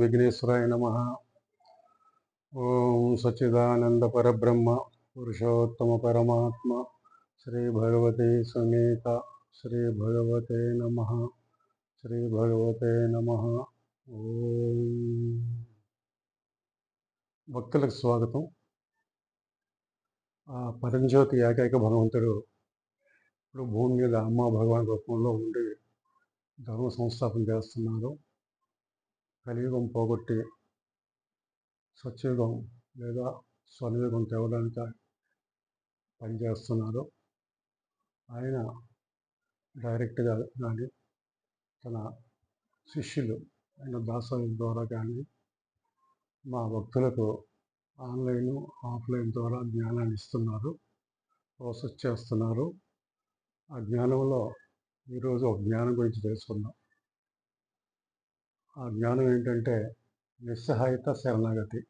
విఘ్నేశ్వరాయ నమ ఓం సచిదానంద పరబ్రహ్మ పురుషోత్తమ పరమాత్మ శ్రీ భగవతే సమేత శ్రీ భగవతే నమ శ్రీ భగవతే నమ ఓం భక్తులకు స్వాగతం। ఆ పరంజ్యోతి ఏకైక భగవంతుడు ఇప్పుడు భూమి మీద అమ్మ భగవాన్ రూపంలో ఉండి ధర్మ సంస్థాపన చేస్తున్నారు. కలియుగం పోగొట్టి సత్యుగం లేదా స్వర్ణయుగం తేవడానికి పనిచేస్తున్నారు ఆయన డైరెక్ట్గా కానీ తన శిష్యులు ఆయన దాసాల ద్వారా కానీ మా భక్తులకు ఆన్లైన్ ఆఫ్లైన్ ద్వారా జ్ఞానాన్ని ఇస్తున్నారు. ప్రాసెస్ చేస్తున్నారు. ఆ జ్ఞానంలో ఈరోజు ఒక జ్ఞానం గురించి తెలుసుకుందాం. ఆ జ్ఞానం ఏంటంటే నిస్సహాయత శరణాగతి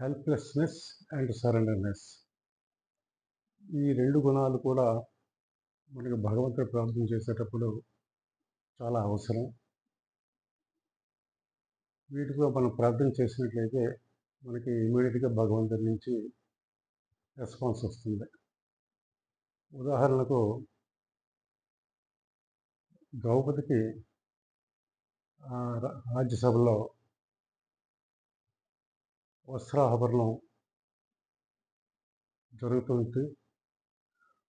హెల్ప్లెస్నెస్ అండ్ సరెండర్నెస్ ఈ రెండు గుణాలు కూడా మనకి భగవంతుడు ప్రార్థన చేసేటప్పుడు చాలా అవసరం. వీటితో మనం ప్రార్థన చేసినట్లయితే మనకి ఇమీడియట్గా భగవంతుడి నుంచి రెస్పాన్స్ వస్తుంది. ఉదాహరణకు ద్రౌపదికి రాజ్యసభలో వస్త్రాభరణం జరుగుతుంది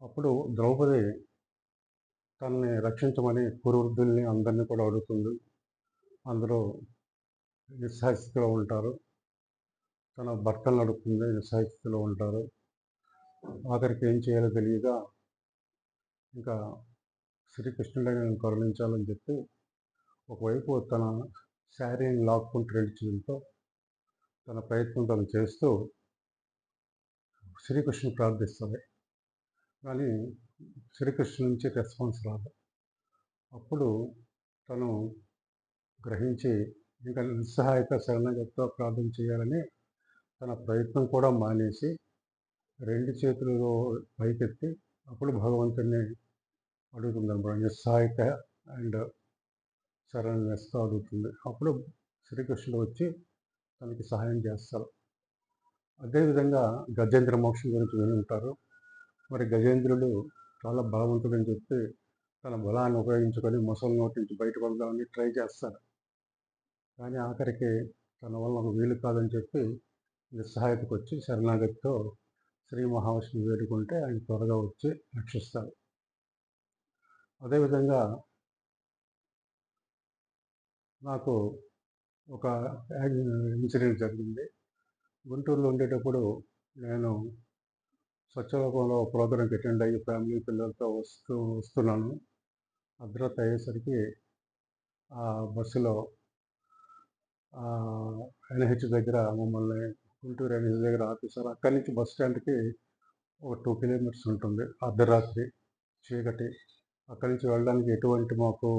అప్పుడు ద్రౌపది తనని రక్షించమని కురువృద్ధుల్ని అందరినీ కూడా అడుగుతుంది అందరూ నిస్సాహితిలో ఉంటారు. తన భర్తలు అడుగుతుంది నిస్సాహితిలో ఉంటారు. ఆఖరికి ఏం చేయాలో తెలియక ఇంకా శ్రీకృష్ణుడైన కరుణించాలని చెప్పి ఒకవైపు తన శారీని లాక్కుంటూ నడిచడంతో తన ప్రయత్నం తను చేస్తూ శ్రీకృష్ణుని ప్రార్థిస్తుంది కానీ శ్రీకృష్ణు నుంచి రెస్పాన్స్ రాదు. అప్పుడు తను గ్రహించి ఇంకా నిస్సహాయక శరణగతితో ప్రార్థన చేయాలని తన ప్రయత్నం కూడా మానేసి రెండు చేతులలో పైకెత్తి అప్పుడు భగవంతుడిని అడుగుతుందన్నమాట నిస్సహాయక అండ్ అండ్ వేస్తూ అడుగుతుంది. అప్పుడు శ్రీకృష్ణుడు వచ్చి తనకి సహాయం చేస్తారు అదేవిధంగా గజేంద్ర మోక్షం గురించి విని ఉంటారు. మరి గజేంద్రుడు చాలా బలవంతుడని చెప్పి తన బలాన్ని ఉపయోగించుకొని ముసలి నోటి నుంచి బయటపడదామని ట్రై చేస్తారు కానీ ఆఖరికి తన వల్ల ఒక వీలు కాదని చెప్పి నిస్సహాయతకు వచ్చి శరణాగతితో శ్రీ మహావిష్ణువు వేడుకుంటే ఆయన త్వరగా వచ్చి రక్షిస్తారు అదేవిధంగా నాకు ఒక ఇన్సిడెంట్ జరిగింది. గుంటూరులో ఉండేటప్పుడు నేను స్వచ్ఛలోకంలో ప్రోగ్రామ్కి అటెండ్ అయ్యి ఫ్యామిలీ పిల్లలతో వస్తూ వస్తున్నాను. అర్ధరాత్రి అయ్యేసరికి ఆ బస్సులో ఎన్హెచ్ దగ్గర మమ్మల్ని గుంటూరు ఎన్హెచ్ దగ్గర ఆపేశారు. అక్కడి నుంచి బస్ స్టాండ్కి ఒక టూ కిలోమీటర్స్ ఉంటుంది. అర్ధరాత్రి చీకటి. అక్కడి నుంచి వెళ్ళడానికి ఎటువంటి మాకు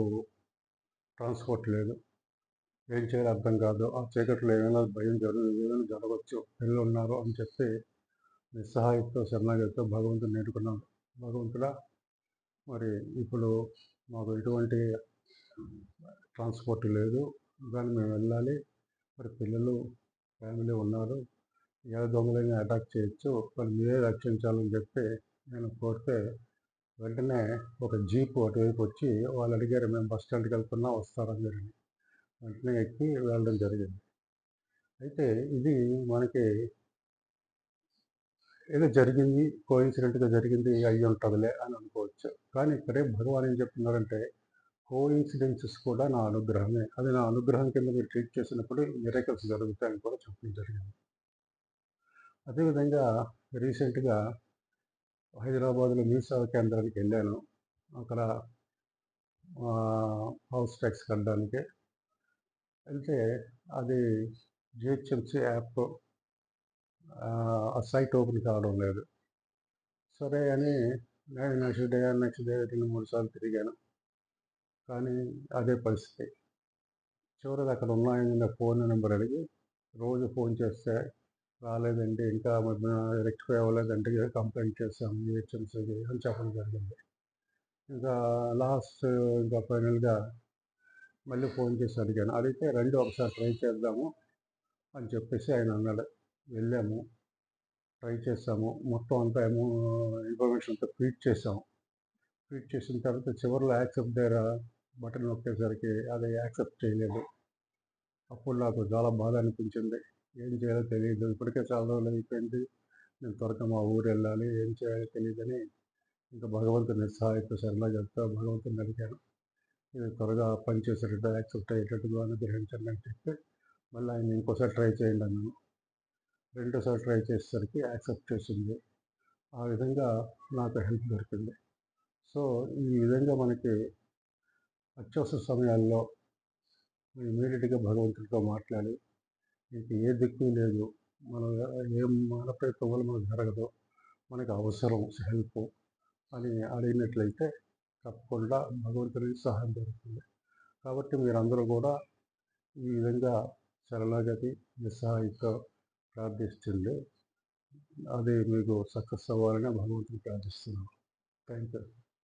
ట్రాన్స్పోర్ట్ లేదు. ఏం చేయాలో అర్థం కాదు. ఆ చీకట్లో ఏమైనా భయం జరుగు ఏమైనా జరగవచ్చు పిల్లలు ఉన్నారు అని చెప్పి నిస్సహాయంతో శరణాగతితో భగవంతుడు నేర్చుకున్నాను భగవంతుడా మరి ఇప్పుడు మాకు ఎటువంటి ట్రాన్స్పోర్ట్ లేదు. కానీ మేము వెళ్ళాలి మరి పిల్లలు ఫ్యామిలీ ఉన్నారు ఏ దొంగలైనా అటాక్ చేయొచ్చు మరి మీరే రక్షించాలని చెప్పి నేను కోరితే వెంటనే ఒక జీప్ అటువైపు వచ్చి వాళ్ళు అడిగారు మేము బస్ స్టాండ్కి వెళ్తున్నా వస్తారని జరిగింది వెంటనే ఎక్కి వెళ్ళడం జరిగింది. అయితే ఇది మనకి ఏదో జరిగింది కోఇన్సిడెంట్గా జరిగింది అయ్యి ఉంటుందిలే అని అనుకోవచ్చు. కానీ ఇక్కడే భగవాన్ ఏం చెప్తున్నారంటే కోఇన్సిడెన్సెస్ కూడా నా అనుగ్రహమే. అది నా అనుగ్రహం కింద మీరు ట్రీట్ చేసినప్పుడు మిరకల్స్ జరుగుతాయని కూడా చెప్పడం జరిగింది. అదేవిధంగా రీసెంట్గా హైదరాబాద్లో మీ కేంద్రానికి వెళ్ళాను. అక్కడ హౌస్ ట్యాక్స్ కట్టడానికి. వెళ్తే అది జిహెచ్ఎంసీ యాప్ ఆ, సైట్ ఓపెన్ కావడం లేదు. సరే అని నేను నెక్స్ట్ డే నెక్స్ట్ డే రెండు మూడు సార్లు తిరిగాను. కానీ అదే పరిస్థితి. చివరికి అక్కడ ఉన్నాయని ఫోన్ నెంబర్ అడిగి రోజు ఫోన్ చేస్తే రాలేదండి ఇంకా రెక్టిఫై అవ్వలేదంటే కంప్లైంట్ చేసాం జిహెచ్ఎంసీకి అని చెప్పడం జరిగింది. ఇంకా లాస్ట్ ఇంకా ఫైనల్గా మళ్ళీ ఫోన్ చేసి అడిగాను. అడిగితే రెండు ఒకసారి ట్రై చేద్దాము అని చెప్పేసి ఆయన అన్నాడు. వెళ్ళాము ట్రై చేసాము మొత్తం అంతా ఏమో ఇన్ఫర్మేషన్ అంతా ఫీడ్ చేసాము ఫీడ్ చేసిన తర్వాత చివరిలో యాక్సెప్ట్ దగ్గర బటన్ నొక్కేసరికి అది యాక్సెప్ట్ చేయలేదు. అప్పుడు నాకు చాలా బాధ అనిపించింది. ఏం చేయాలో తెలియదు. ఇప్పటికే చాలా రోజులు అయిపోయింది. నేను త్వరగా మా ఊరు వెళ్ళాలి. ఏం చేయాలో తెలియదని ఇంకా భగవంతుని సహాయత శరణ చెప్తా భగవంతుని అడిగాను. ఇది త్వరగా పనిచేసేటట్టు యాక్సెప్ట్ అయ్యేటట్టుగా అనుగ్రహించండి అని చెప్పి మళ్ళీ ఆయన ఇంకోసారి ట్రై చేయండి అన్నాను. రెండోసారి ట్రై చేసేసరికి యాక్సెప్ట్ చేసింది. ఆ విధంగా నాకు హెల్ప్ దొరికింది. సో ఈ విధంగా మనకి అత్యవసర సమయాల్లో ఇమీడియట్గా భగవంతుడితో మాట్లాడి మీకు ఏ దిక్కు లేదు మన ఏం మన ప్రయత్నం వల్ల మనకు జరగదు మనకు అవసరం హెల్ప్ అని అడిగినట్లయితే తప్పకుండా భగవంతుడి సహాయం దొరుకుతుంది. కాబట్టి మీరందరూ కూడా ఈ విధంగా శరణాగతి నిస్సహాయంతో ప్రార్థిస్తుంది అది మీకు సక్సెస్ అవ్వాలని భగవంతుని ప్రార్థిస్తున్నాను థ్యాంక్ యూ